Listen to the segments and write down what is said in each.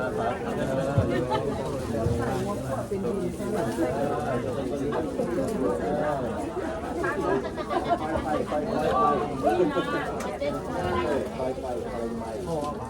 ไปไปไปไปไป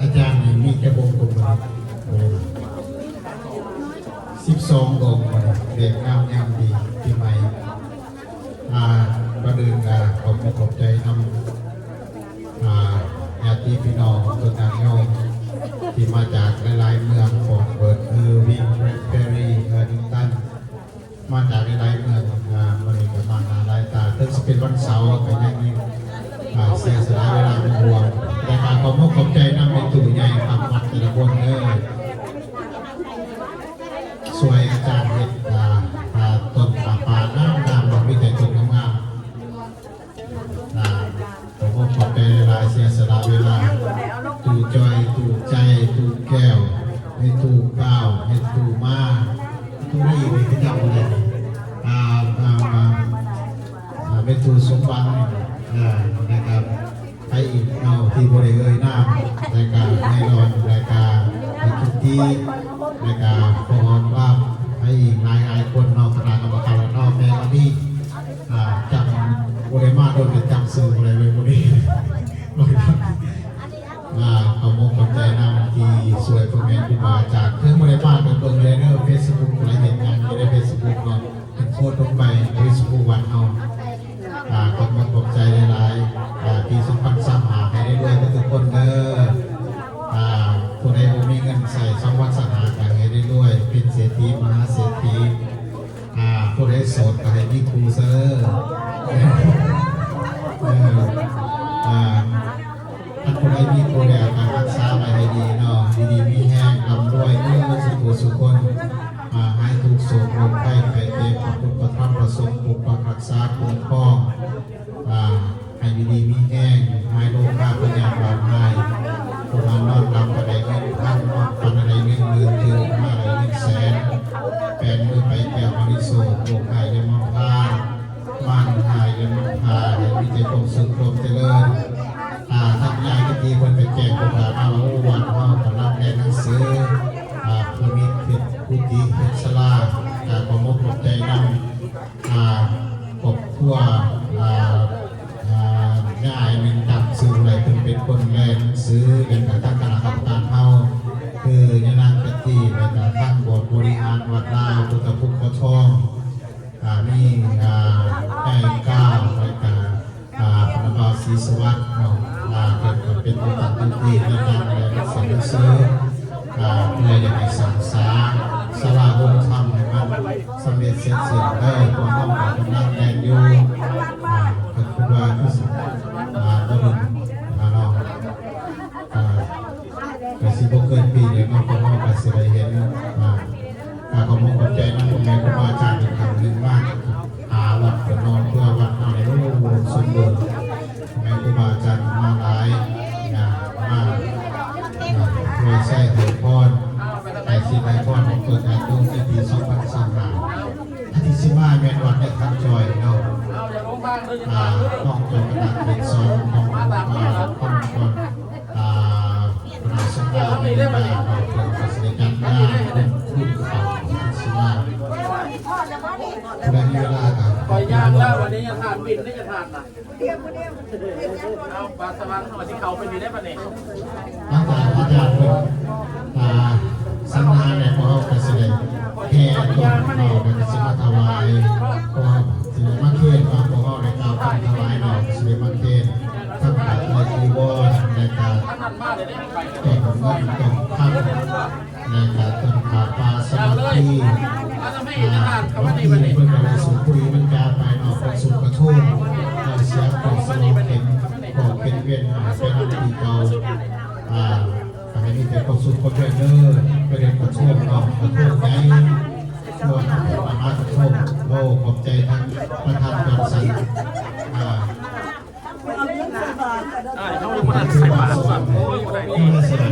อาจารย์มีแค่บงกลมสิบสองกอกเด็กงามงามดีที่ใหม่อ่าประเดินกาขอบคุณขอบใจนำอ่าญาติพี่น้องตัวต่างโยมที่มาจากหลายๆเมืองของเบิร์ดเออร์วิงแบรดเบอรี่เออร์ดิงตัน มาจากหลายๆเมืองอ่าวันนี้ก็มาหาหลายตาถึงจะเป็นวันเสาร์ก็ยังมีอ่าเสียสละเวลาเป็นห่วงแต่การขอบคุณขอบใจนำในตู่ใหญ่ครับมัดแต่ละคนเลย สวยอาจารย์เห็ดอ่าอ่าต้นป่าป่าน้ำน้ำบอกมีแต่ต้นงามๆอ่าขอบคุณขอบใจหลาเสียสละเวลาตูจอยตูใจตูแก้วให้ตู่ก้าให้ตูมาตู่นี่ไปที่ทำอะไรอ่าอ่าอ่าอ่าเป็นตู่สมบัติอ่านะครับไปอีกเอาที่บริเอ่ยน้ำรายการให้รอนรายการทุกที่รายการ โดยเป็นจำสื่ออะไรไว้บริบริอ่าขอบคุณขอบใจนำที่สวยคอมเมนต์ที่มาจากเครื่องบริบาลเป็นเบอร์เลเนอร์เฟซบุ๊กอะไรเห็นงานอยู่ในเฟซบุ๊กเนาะเป็นโพสต์ลงไปเฟซบุ๊กวันเอาอ่าขอบคุณขอบใจหลายๆที่สมพันธ์สามหาให้ได้ด้วยทุกคนเด้ออ่าผู้ใดบ่มีเงินใส่สองวันสหากันให้ได้ด้วย เป็นเศรษฐีมหาเศรษฐีอ่าผู้ใดโสดก็ให้มีครูเซอร์ กษาคุ้มครองอ่าให้ดีมีแห้งให้โรคข้าพยาบาลให้คนนั้นนอนรับอะไรเงินพันพันอะไรเงินหมื่นถึงมาอะไรเงินแสนแปดมือไปแก้วมาริโซโรคไข้ได้มาพาบ้านหายยมาพาให้มีใจความสุขความเจริญ ครอบครัวอ่าอ่าง่ายหนึ่งตับสื่ออะไรเป็นเป็นคนเรียนหนังสือเป็นการตั้งคณะกรรมการเฮาคือยานางกติในการตั้งบอร์ดบริหารวัดดาวพุทธภูเขาทองอ่ามีอ่าได้ก้าวรายการพระบาศรีสวัสดิ์เนาะอ่าเป็นเป็นตัวตัดตัวตีในการอะไรเสียงซื้อเพื่อจะให้สั่งสาส สำเร็จเสร็จสิ้นได้ความต้องการกำลังแรงอยู่อ่าขอบคุณวาที่สุดอ่าบริณอ่าเนาะอ่าก็สิบเกินปีเดียวนาะเพราะว่าก็สิได้เห็นอ่ากาขอบคุณขอบใจนะคุณแม่ครูบาอาจารย์อีกครั้งหนึ่งว่าหาวัดกับนอนเพื่อวัดเอาในรูปสมบูรณ์แม่ครูบาอาจารย์มาหลายงานมาโดยใช้ ต้องเป็นกำลังเป็นส่วนมาตาคนคนประสบารณ์ในกออกแสบกงานและผู้เข้าสิกแบ่งเวลากันคอยยากแล้ววันนี้จะทานบินนี่จะทานนะเอาปลาสวรรค์วันที่เขาเป็นอยู่ได้ปะเนี่ยาราอาจารย์เป็นสัมมารในพวกเราเป็นสิ่งแก่ตัวเราเป็นสิ่งถวายพวกเรสิ่งมาคื การท่านนั่นมากเลยได้ไปแก่เงินแก่ข้าวในการต้นขาปลาสมาธิถ้าจะไม่อ่าจะทานบคำว่างทีดีวันนี้เพื่อนก็เลยสูบบุหรี่มันกาไปเนาะเป็นสูบกระทุ่มเสียของสโลเป็นของเป็นเวียนหาเป็นอันดีเก่าอ่าให้มีแต่ความสุขความเจริญไปเรียนกระทุ่มเนาะกระทุ่มใหญ่ส่วนมหากระทุ่มโอ้ขอบใจท่านประธานจอมสันอ่า อ่าเขาเป็นคนใส่บาตรแบบโอ้ยคนไหน ที่มาเสียง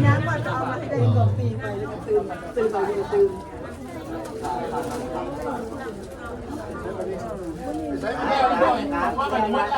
ใส่ไม่ได้เลยว่ามันมัดแล้วมัดแล้วมันสุดท้ายแหนมหมดเลยป้ามันสุดท้าย เอ่อ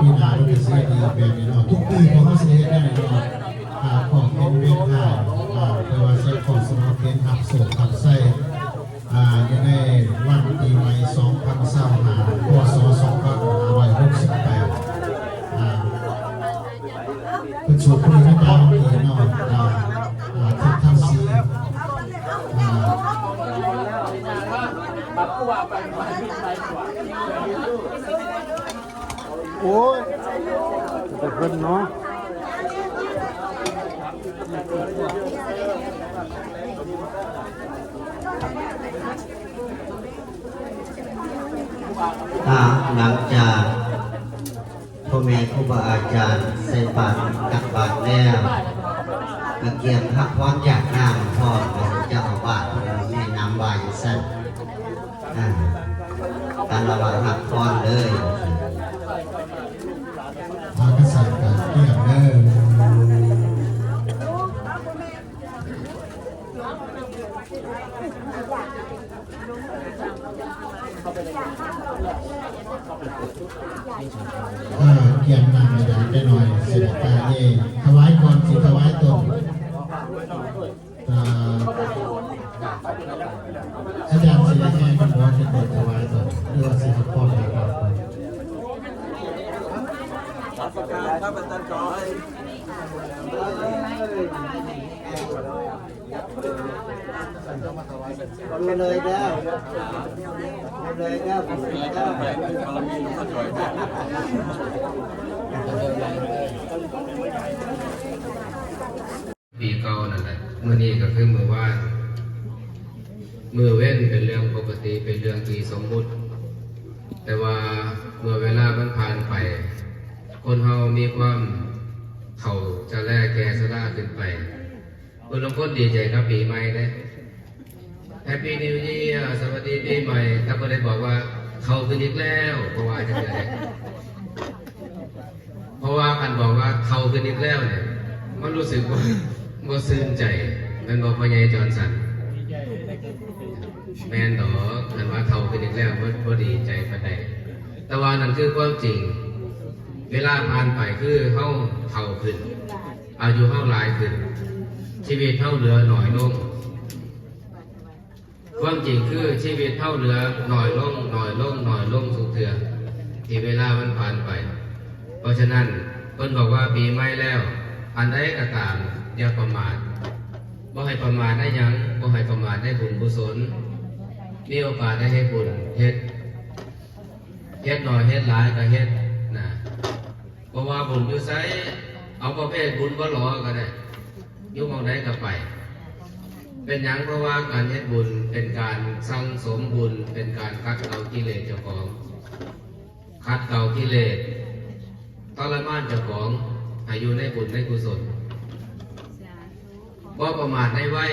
ปีหน้าเราจะเสียดีแบบนี้เนาะทุกปีของเขาเสียได้เนาะอ่าของเป็นเวียนข้าแต่ว่าเสียก่อสลอเคนินหักโศกหักไส้อ่ายังไงวันปีใหม่2025พศ2568อ่าเป็นสูตรที่ไม่ต้องเองเนาะอ่าอ่าทิศทางสีอ่าบัตรกูว่าไปไปไปกว่า โอ้ยแต่เพิ่นเนาะหลังจากพ่อแม่ครูบาอาจารย์ใส่บาตรตักบาตรแล้วกระเกียมพักพร้อมจากน้ำพ่อเจ้าอาวาสแม่น้ำวายสั้นการระวังหักพรเลย เออเกี่ยมนำมาอย่ได้หน่อยเสด็จตาเองถวายก่อนสิถวายตนอ่าจารย์ศิลาชัยมันบอกจะเปิดถวายตนเรือว่าสิบปอนด์นะครับเล เลยแล้วเลยแล้วผมเลยแล้วปีเก่านั่นแหละมื่อนี้ก็คือมือว่านมือเว้นเป็นเรื่องปกติเป็นเรื่องที่สมมุติ แต่ว่าเมื่อเวลามันผ่านไป คนเฮามีความเขาจะแลแกสลาขึ้นไป คนลงคนดีใจกับปีใหม่เด้แฮปปี้นิว e ย r สวัสดีปีใหม่ถ้าคนได้บอกว่าเขาขึ้นอีกแล้วเพราะว่าจะเกิดอะไรเพราะว่าคันบอกว่าเขาขึ้นอีกแล้วเนี่ยมันรู้สึกว่าบ่ซื่นใจมันบอกพ่อใหญ่จอนสันแมนดอกคันว่าเท่าขึ้นอีกแล้วบ่บ่ดีใจปานใดแต่ว่านั่นคือความจริง เวลาผ่านไปคือเฮาเท่าขึ้น อายุเฮาหลายขึ้น ชีวิตเฮาเหลือหน่อยลงความจริงคือชีวิตเฮาเหลือหน่อยลงหน่อยลงหน่อยลงทุกเทื่อที่เวลามันผ่านไป เพราะฉะนั้นเพิ่นบอกว่าปีใหม่แล้ว อันใดก็ตามอย่าประมาทบ่ให้ประมาทได้ยังบ่ให้ประมาทได้บุญกุศลมีโอกาสได้เฮ็ดบุญเฮ็ดเฮ็ดหน้อยเฮ็ดหลายก็เฮ็ดนะบ่ว่าบุญอยู่ไสเอาประเภทบุญบ่หลอก็ได้ อยู่หม้องใดก็ไป เป็นหยังเพราะว่าการเฮ็ดบุญเป็นการสั่งสมบุญ เป็นการคัดเกลากิเลสเจ้าของ คัดเกลากิเลสทรมานเจ้าของให้อยู่ในบุญในกุศลว่าประมาทในไว้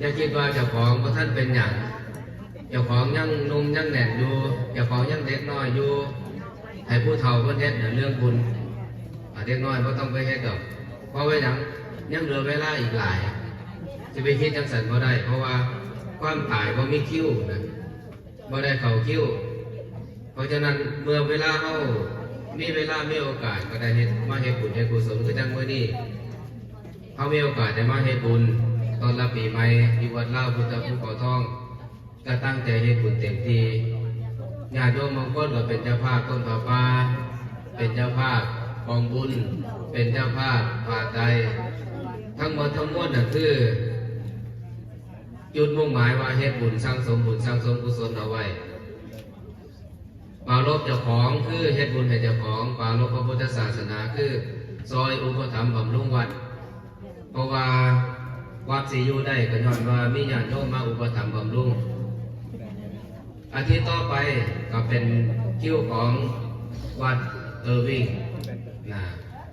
อย่าคิดว่าเจ้าของว่าท่านเป็นอย่างเจ้าของยังหนุ่มยังแน่นอยู่เจ้าของยังเด็กน้อยอยู่ให้ผู้เฒ่าเพิ่นเฮ็ดน่ะเรื่องบุญอ่าเด็กน้อยบ่ต้องไปเฮ็ดดอกเพราะว่าหยัง ยังเหลือเวลาอีกหลาย จะไปคิดจังสันบ่ได้ เพราะว่าความตายบ่มีคิวนะบ่ได้เข้าคิวเพราะฉะนั้นเมื่อเวลาเฮามีเวลามีโอกาสก็ได้เฮ็ดมาเฮ็ดบุญเฮ็ดกุศลคือจังมื้อนี้เฮามีโอกาสได้มาเฮ็ดบุญตอนรับปีใหม่ที่วัดลาพุทธภูเขาทองก็ตั้งใจเฮ็ดบุญเต็มที่ญาติโยมบางคนก็เป็นเจ้าภาพต้นผาป่าเป็นเจ้าภาพกองบุญ เป็นเจ้าภาพผ่าไตร ทั้งหมดทั้งมวลน่ะคือ จุดมุ่งหมายว่าเฮ็ดบุญสร้างสมบุญสร้างสมกุศลเอาไว้ปารบเจ้าของคือเฮ็ดบุญให้เจ้าของปารบพระพุทธศาสนาคือ ซอยอุปถัมภ์บำรุงวัด เพราะว่าวัดสิอยู่ได้ก็ย้อนว่ามีญาติโยมมาอุปถัมภ์บำรุงอาทิตย์ต่อไปก็เป็นคิวของวัดเออร์วิงนะ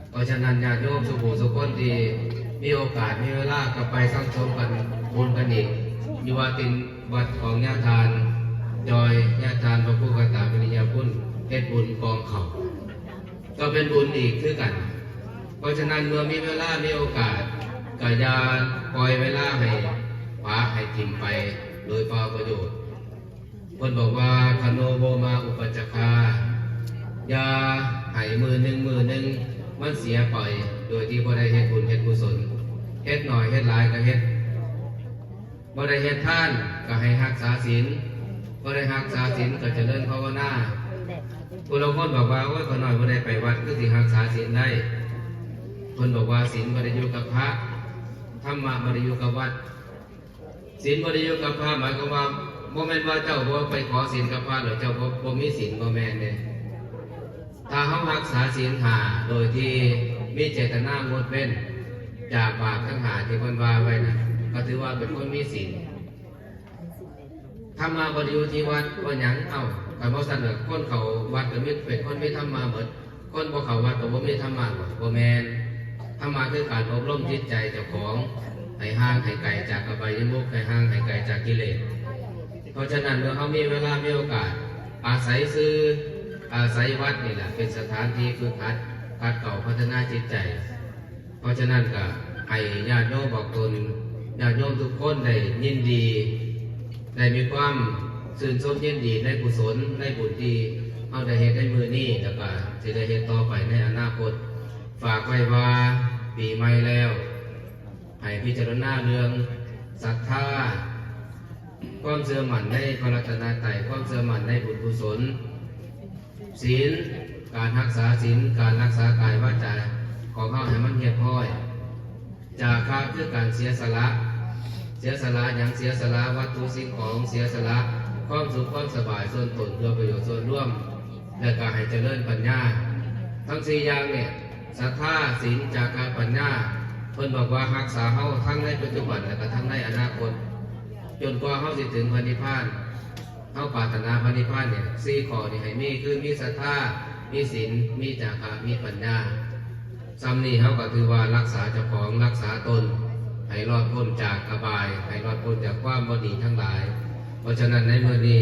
เพราะฉะนั้นญาติโยมสุภูสุคนที่ มีโอกาสมีเวลาก็ไปสังสมกันบุญกันอีกอยู่ว่าตินวัดของญาทานจอยญาทานพระผู้กตาปริญญาพุ่นเฮ็ดบุญกองเขาก็เป็นบุญอีกคือกัน เพราะฉะนั้นเมื่อมีเวลามีโอกาสก็อย่าปล่อยเวลาให้ปาให้ทิมไปโดยเปล่าประโยชน์คนบอกว่าคโนโบมาอุปจักขาอยาใหายมือหนึ่งมือหนึ่ง มันเสียไปโดยที่บ่ได้เฮ็ดบุญเฮ็ดกุศลเฮ็ดหน่อยเฮ็ดหลายก็เฮ็ดบ่ได้เฮ็ดท่านก็ให้รักษาศีลบ่ได้รักษาศีลก็เจริญภาวนาผู้ลางคนบอกว่าโอ้ยคนน้อยบ่ได้ไปวัดคือสิรักษาศีลได้คนบอกว่าศีลบ่ได้อยู่กับพระธรรมะบ่ได้อยู่กับวัดศีลบริยุกับพระหมายความว่าโมเมนว่าเจ้าบ่ไปขอศีลกับพระหรือเจ้าบ่บ่มีศีลบ่แม่นเนี่ย ถ้าเฮารักษาศีลหาโดยที่มีเจตนางดเว้น จากบาปทั้งหาที่เพิ่นว่าไว้นะก็ถือว่าเป็นคนมีศีลธรรมาบริยุที่วัดว่าหยังเอ้าก็บ่ซั่นน่ะคนเขาวัดก็มีเป็นคนมีธรรมะหมดคนบ่เขาวัดก็บ่มีธรรมะหมดบ่แมนธรรมะคือการอบรมจิตใจเจ้าของให้ห่างให้ไกลจากอบายมุขให้ห่างให้ไกลจากกิเลสเพราะฉะนั้นเมื่อเขามีเวลามีโอกาส อาศัยซื้อ อาศัยวัดนี่แหละเป็นสถานที่ฝึกหัดขัดเก่าพัฒนาจิตใจ เพราะฉะนั้นก็ให้ญาติโยมบอกตนญาติโยมทุกคนได้ยินดีได้มีความสื่นชมยินดีในกุศลในบุญดีเอาได้เหตุได้มือนี้แล้วก็จะได้เหตุต่อไปในอนาคต ฝากไว้ว่าปีใหม่แล้ว ให้พิจารณาเรื่องศรัทธาความเชื่อมั่นในพระรัตนตรัยความเชื่อมั่นในบุญกุศล ศีลการรักษาศีลการรักษากายวาจาของเข้าให้มันเรียบร้อย จากคะคือการเสียสละ เสียสละอย่างเสียสละวัตถุสิ่งของเสียสละความสุขความสบายส่วนตนเพื่อประโยชน์ส่วนร่วม และการให้เจริญปัญญา ทั้งสี่อย่างเนี่ยศรัทธาศีลจาคะปัญญาเพิ่นบอกว่ารักษาเฮาทั้งในปัจจุบันและก็ทั้งในอนาคต จนกว่าเฮาสิถึงพระนิพพาน เฮาปรารถนาพระนิพพานเนี่ยซี่ขอนี่ให้มีคือมีศรัทธามีศีลมีจาคะมีปัญญาซ้ำนี่เฮาก็ถือว่ารักษาเจ้าของรักษาตนให้รอดพ้นจากกบายให้รอดพ้นจากความบดีทั้งหลาย เพราะฉะนั้นในเมื่อนี้